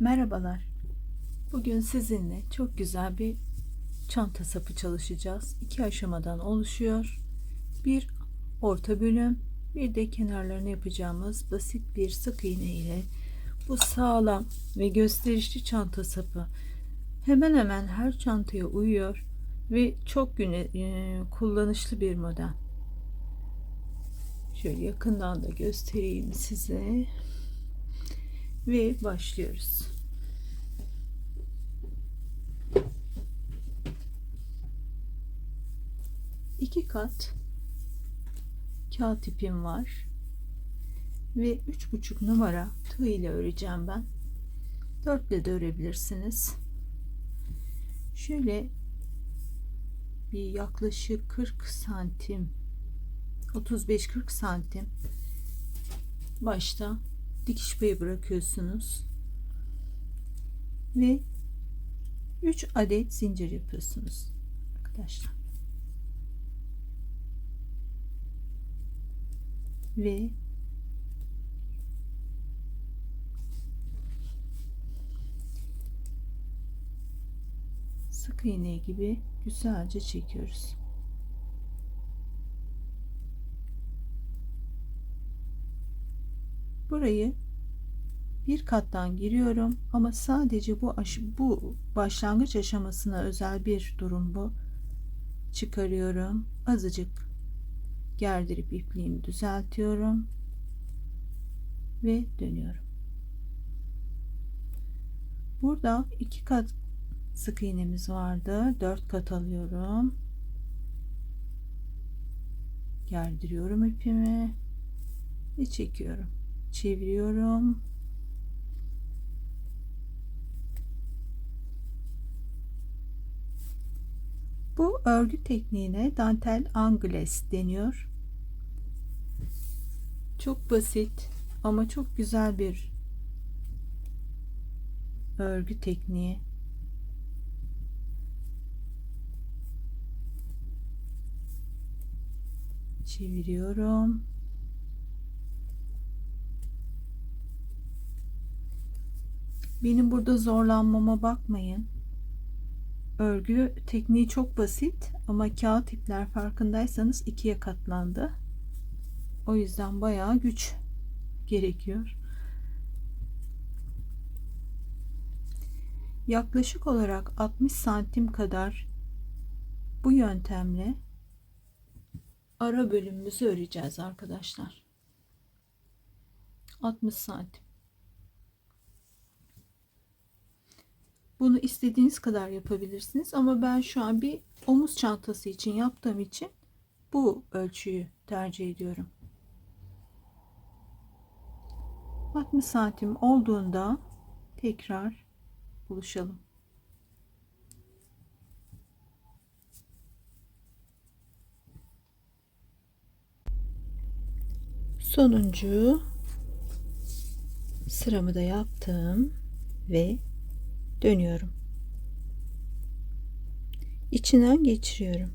Merhabalar. Bugün sizinle çok güzel bir çanta sapı çalışacağız. İki aşamadan oluşuyor. Bir orta bölüm, bir de kenarlarını yapacağımız basit bir sık iğne ile bu sağlam ve gösterişli çanta sapı hemen hemen her çantaya uyuyor ve çok güne, e, kullanışlı bir model. Şöyle yakından da göstereyim size ve başlıyoruz. İki kat kağıt ipim var ve üç buçuk numara tığ ile öreceğim ben. Dörtle de örebilirsiniz. Şöyle bir yaklaşık 40 santim 35-40 santim başta dikiş payı bırakıyorsunuz ve 3 adet zincir yapıyorsunuz arkadaşlar ve sık iğne gibi güzelce çekiyoruz. Burayı bir kattan giriyorum ama sadece bu bu başlangıç aşamasına özel bir durum bu. Çıkarıyorum. Azıcık gerdirip ipliğimi düzeltiyorum ve dönüyorum. Burada iki kat sık iğnemiz vardı. Dört kat alıyorum. Gerdiriyorum ipimi ve çekiyorum. Çeviriyorum. Bu örgü tekniğine dantel angles deniyor. Çok basit ama çok güzel bir örgü tekniği. Çeviriyorum. Benim burada zorlanmama bakmayın. Örgü tekniği çok basit ama kağıt ipler farkındaysanız ikiye katlandı. O yüzden bayağı güç gerekiyor. Yaklaşık olarak 60 santim kadar bu yöntemle ara bölümümüzü öreceğiz arkadaşlar. 60 santim. Bunu istediğiniz kadar yapabilirsiniz ama ben şu an bir omuz çantası için yaptığım için bu ölçüyü tercih ediyorum. 60 santim olduğunda tekrar buluşalım. Sonuncu sıramı da yaptım ve dönüyorum. İçinden geçiriyorum.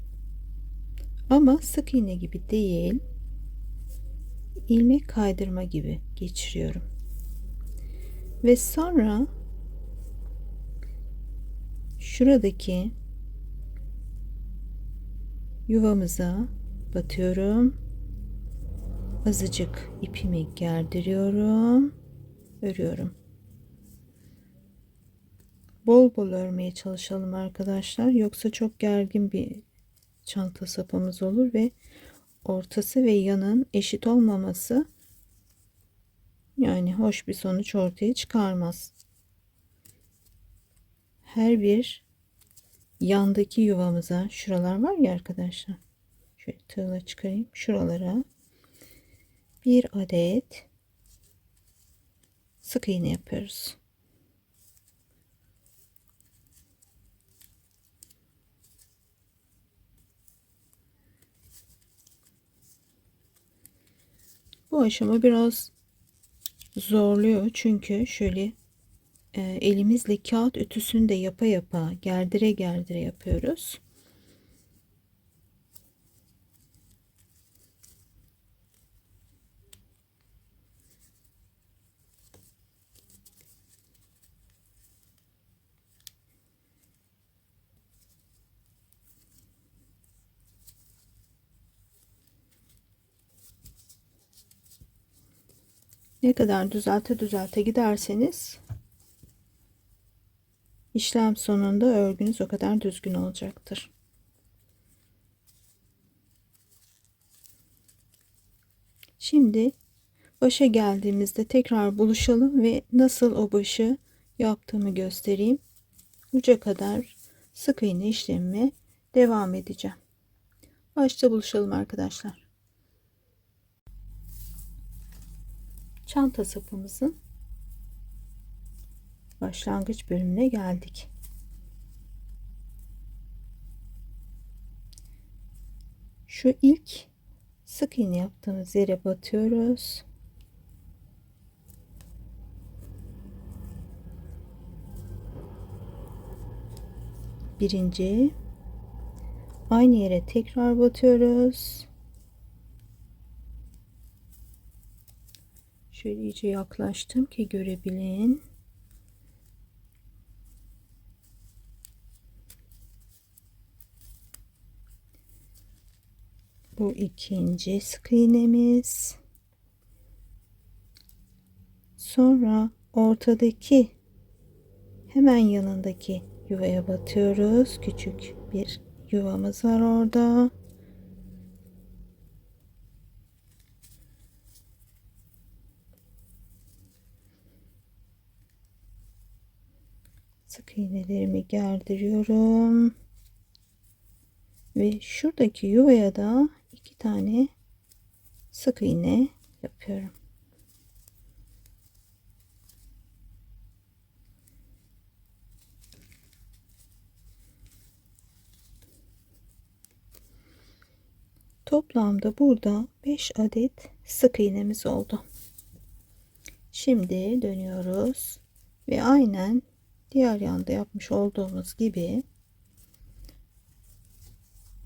Ama sık iğne gibi değil, ilmek kaydırma gibi geçiriyorum. Ve sonra şuradaki yuvamıza batıyorum. Azıcık ipimi gerdiriyorum. Örüyorum bol bol örmeye çalışalım arkadaşlar. Yoksa çok gergin bir çanta sapımız olur ve ortası ve yanın eşit olmaması yani hoş bir sonuç ortaya çıkarmaz. Her bir yandaki yuvamıza şuralar var ya arkadaşlar. Şöyle tığla çıkarayım. Şuralara bir adet sık iğne yapıyoruz. Bu aşama biraz zorluyor çünkü şöyle e, elimizle kağıt ütüsünü de yapa yapa gerdire gerdire yapıyoruz. Ne kadar düzelte düzelte giderseniz işlem sonunda örgünüz o kadar düzgün olacaktır. Şimdi başa geldiğimizde tekrar buluşalım ve nasıl o başı yaptığımı göstereyim. Uca kadar sık iğne işlemime devam edeceğim. Başta buluşalım arkadaşlar. Çanta sapımızın başlangıç bölümüne geldik. Şu ilk sık iğne yaptığımız yere batıyoruz. Birinci aynı yere tekrar batıyoruz. Şöyle iyice yaklaştım ki görebilin. Bu ikinci sık iğnemiz. Sonra ortadaki hemen yanındaki yuvaya batıyoruz. Küçük bir yuvamız var orada. Sık iğnelerimi gerdiriyorum. Ve şuradaki yuvaya da iki tane sık iğne yapıyorum. Toplamda burada 5 adet sık iğnemiz oldu. Şimdi dönüyoruz ve aynen diğer yanda yapmış olduğumuz gibi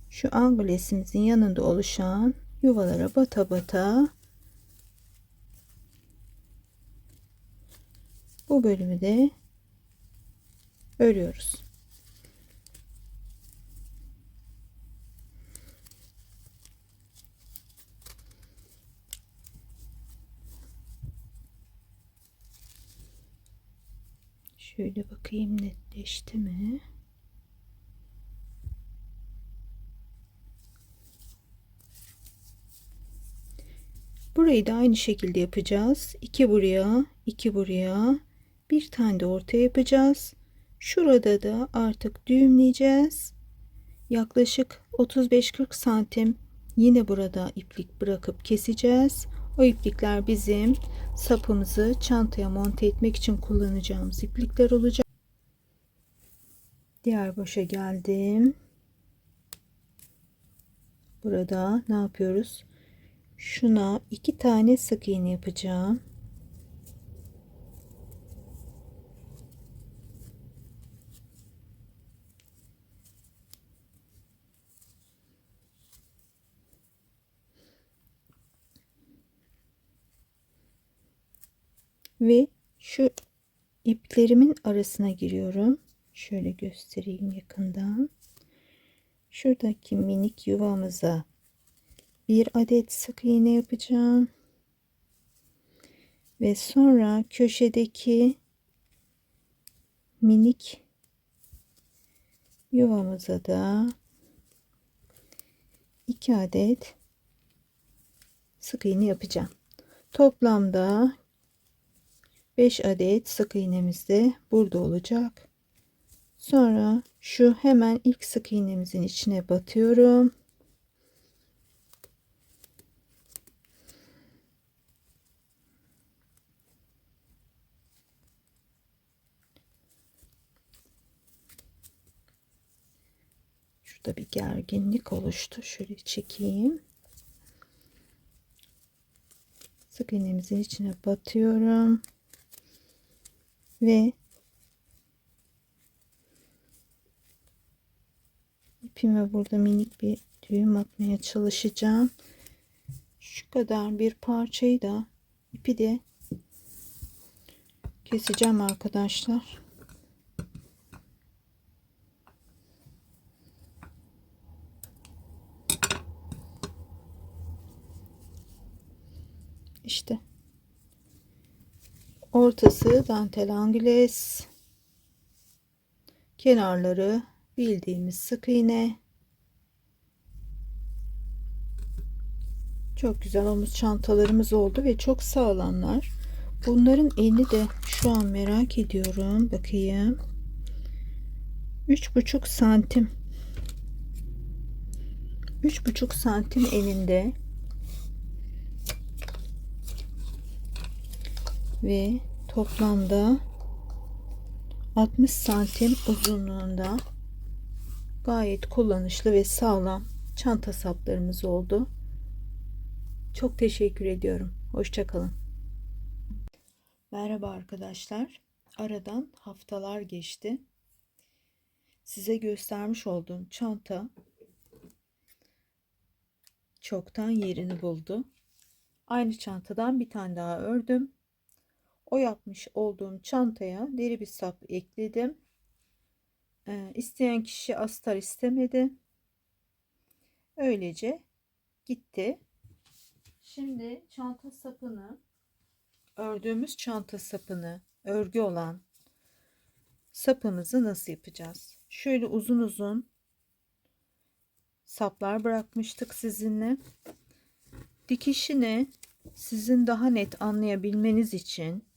şu anglesimizin yanında oluşan yuvalara bata bata bu bölümü de örüyoruz. Şöyle bakayım netleşti mi? Burayı da aynı şekilde yapacağız. 2 buraya, 2 buraya, bir tane de ortaya yapacağız. Şurada da artık düğümleyeceğiz. Yaklaşık 35-40 santim yine burada iplik bırakıp keseceğiz. O iplikler bizim sapımızı çantaya monte etmek için kullanacağımız iplikler olacak. Diğer başa geldim. Burada ne yapıyoruz? Şuna iki tane sık iğne yapacağım. Ve şu iplerimin arasına giriyorum. Şöyle göstereyim yakından. Şuradaki minik yuvamıza bir adet sık iğne yapacağım. Ve sonra köşedeki minik yuvamıza da iki adet sık iğne yapacağım. Toplamda 5 adet sık iğnemiz de burada olacak. Sonra şu hemen ilk sık iğnemizin içine batıyorum. Şurada bir gerginlik oluştu. Şöyle çekeyim. Sık iğnemizin içine batıyorum ve ipime burada minik bir düğüm atmaya çalışacağım. Şu kadar bir parçayı da ipi de keseceğim arkadaşlar. İşte Ortası dantel angles. Kenarları bildiğimiz sık iğne. Çok güzel omuz çantalarımız oldu ve çok sağlamlar. Bunların eni de şu an merak ediyorum. Bakayım. Üç buçuk santim. Üç buçuk santim eninde. Ve toplamda 60 santim uzunluğunda gayet kullanışlı ve sağlam çanta saplarımız oldu. Çok teşekkür ediyorum. Hoşçakalın. Merhaba arkadaşlar. Aradan haftalar geçti. Size göstermiş olduğum çanta çoktan yerini buldu. Aynı çantadan bir tane daha ördüm. O yapmış olduğum çantaya deri bir sap ekledim. Ee, isteyen kişi astar istemedi. Öylece gitti. Şimdi çanta sapını ördüğümüz çanta sapını örgü olan sapımızı nasıl yapacağız? Şöyle uzun uzun saplar bırakmıştık sizinle. Dikişini sizin daha net anlayabilmeniz için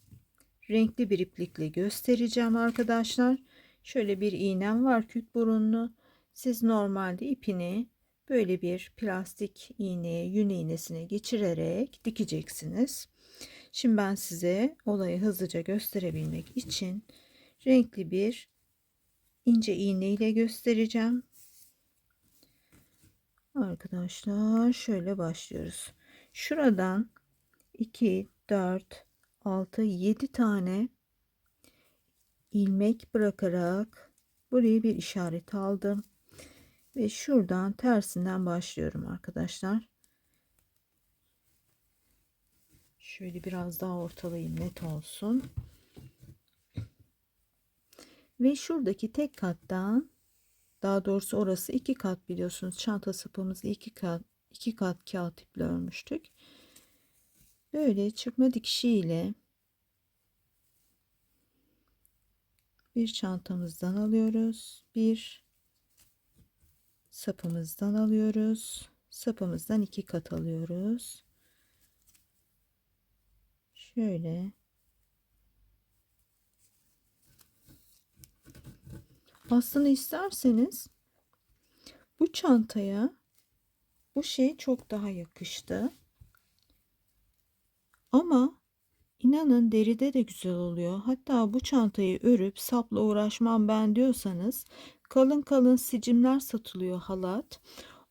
renkli bir iplikle göstereceğim arkadaşlar. Şöyle bir iğnem var küt burunlu. Siz normalde ipini böyle bir plastik iğneye, yün iğnesine geçirerek dikeceksiniz. Şimdi ben size olayı hızlıca gösterebilmek için renkli bir ince iğne ile göstereceğim. Arkadaşlar şöyle başlıyoruz. Şuradan 2, 4, 6, 7 tane ilmek bırakarak buraya bir işaret aldım. Ve şuradan tersinden başlıyorum arkadaşlar. Şöyle biraz daha ortalayayım net olsun. Ve şuradaki tek kattan daha doğrusu orası iki kat biliyorsunuz. Çanta sapımızı iki kat iki kat kağıt iple örmüştük. Böyle çırpma dikişiyle bir çantamızdan alıyoruz. Bir sapımızdan alıyoruz. Sapımızdan iki kat alıyoruz. Şöyle aslında isterseniz bu çantaya bu şey çok daha yakıştı. Ama inanın deride de güzel oluyor. Hatta bu çantayı örüp sapla uğraşmam ben diyorsanız kalın kalın sicimler satılıyor halat.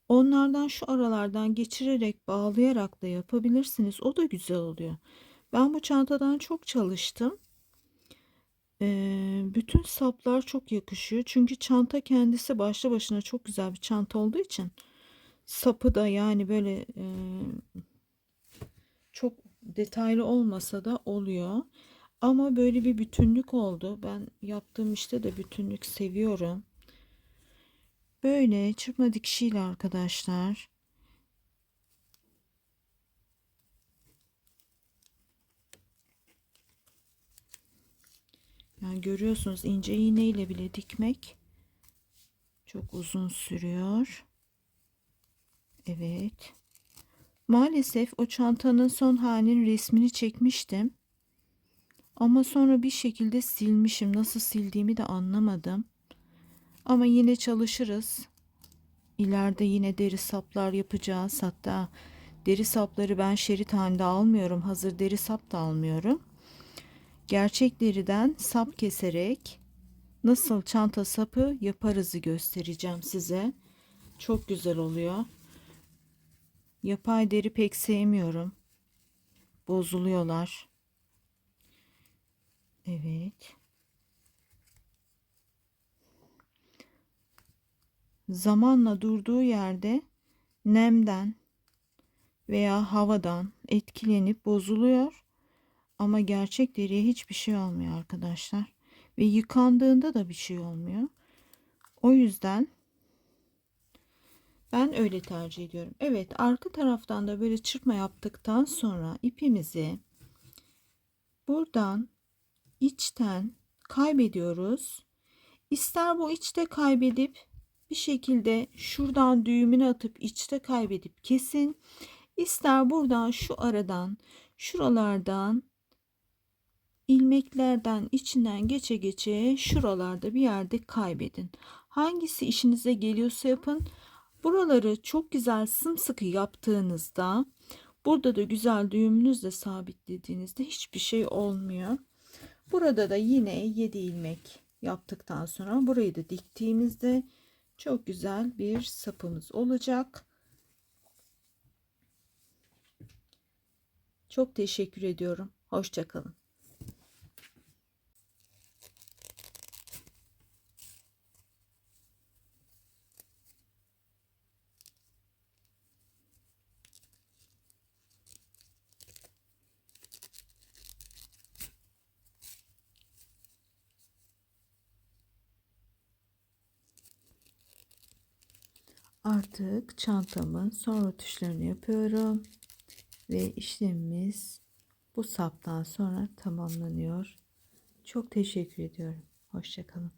Onlardan şu aralardan geçirerek bağlayarak da yapabilirsiniz. O da güzel oluyor. Ben bu çantadan çok çalıştım. Ee, bütün saplar çok yakışıyor. Çünkü çanta kendisi başlı başına çok güzel bir çanta olduğu için sapı da yani böyle e, çok detaylı olmasa da oluyor. Ama böyle bir bütünlük oldu. Ben yaptığım işte de bütünlük seviyorum. Böyle çırpma dikişiyle arkadaşlar. Yani görüyorsunuz ince iğne ile bile dikmek çok uzun sürüyor. Evet. Maalesef o çantanın son halinin resmini çekmiştim. Ama sonra bir şekilde silmişim. Nasıl sildiğimi de anlamadım. Ama yine çalışırız. İleride yine deri saplar yapacağız. Hatta deri sapları ben şerit halinde almıyorum. Hazır deri sap da almıyorum. Gerçek deriden sap keserek nasıl çanta sapı yaparızı göstereceğim size. Çok güzel oluyor. Yapay deri pek sevmiyorum. Bozuluyorlar. Evet. Zamanla durduğu yerde nemden veya havadan etkilenip bozuluyor. Ama gerçek deriye hiçbir şey olmuyor arkadaşlar. Ve yıkandığında da bir şey olmuyor. O yüzden ben öyle tercih ediyorum. Evet arka taraftan da böyle çırpma yaptıktan sonra ipimizi buradan içten kaybediyoruz. İster bu içte kaybedip bir şekilde şuradan düğümünü atıp içte kaybedip kesin. İster buradan şu aradan şuralardan ilmeklerden içinden geçe geçe şuralarda bir yerde kaybedin. Hangisi işinize geliyorsa yapın. Buraları çok güzel sımsıkı yaptığınızda burada da güzel düğümünüzle sabitlediğinizde hiçbir şey olmuyor. Burada da yine 7 ilmek yaptıktan sonra burayı da diktiğimizde çok güzel bir sapımız olacak. Çok teşekkür ediyorum. Hoşçakalın. Artık çantamın son rötuşlarını yapıyorum. Ve işlemimiz bu saptan sonra tamamlanıyor. Çok teşekkür ediyorum. Hoşçakalın.